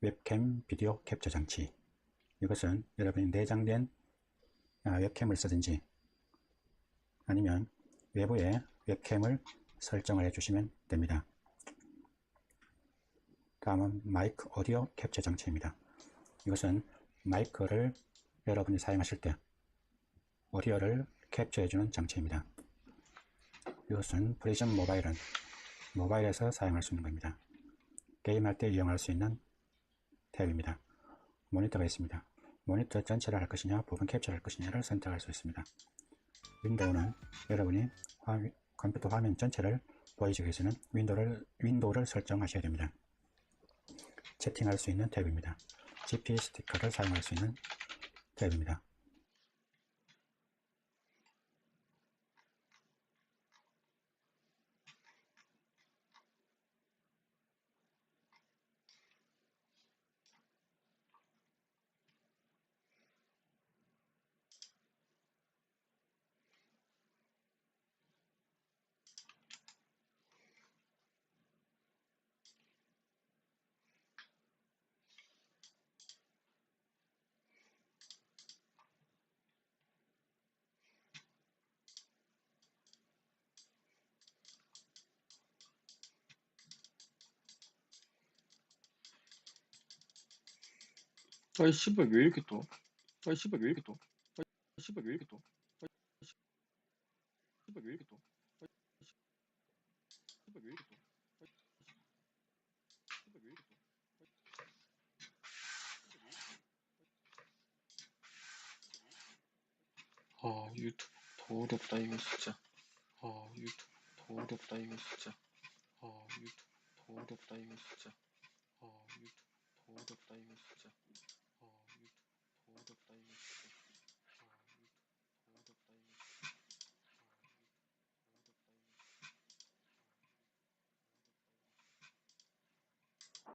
웹캠 비디오 캡처 장치. 이것은 여러분이 내장된 아, 웹캠을 쓰든지 아니면 외부에 웹캠을 설정을 해주시면 됩니다. 다음은 마이크 오디오 캡처 장치입니다. 이것은 마이크를 여러분이 사용하실 때 오디오를 캡처해주는 장치입니다. 이것은 프리즘 모바일은 모바일에서 사용할 수 있는 겁니다. 게임할 때 이용할 수 있는 탭입니다. 모니터가 있습니다. 모니터 전체를 할 것이냐, 부분 캡처를 할 것이냐를 선택할 수 있습니다. 윈도우는 여러분이 화- 컴퓨터 화면 전체를 보여주기 위해서는 윈도우를, 윈도우를 설정하셔야 됩니다. 채팅할 수 있는 탭입니다. GP 스티커를 사용할 수 있는 탭입니다. 아이 씨발 왜 이렇게 또? 아이 씨발 왜 이렇게 또? 아이 씨발 왜 이렇게 또? 아이 씨발 왜 이렇게 또? 아이 씨발 왜 이렇게 또? 아이 씨발 왜 이렇게 또? 아 유튜브 더럽다 이거 진짜. 아 유튜브 더럽다 이거 진짜. 아 유튜브 더럽다 이거 진짜. 아 유튜브 더럽다 이거 진짜.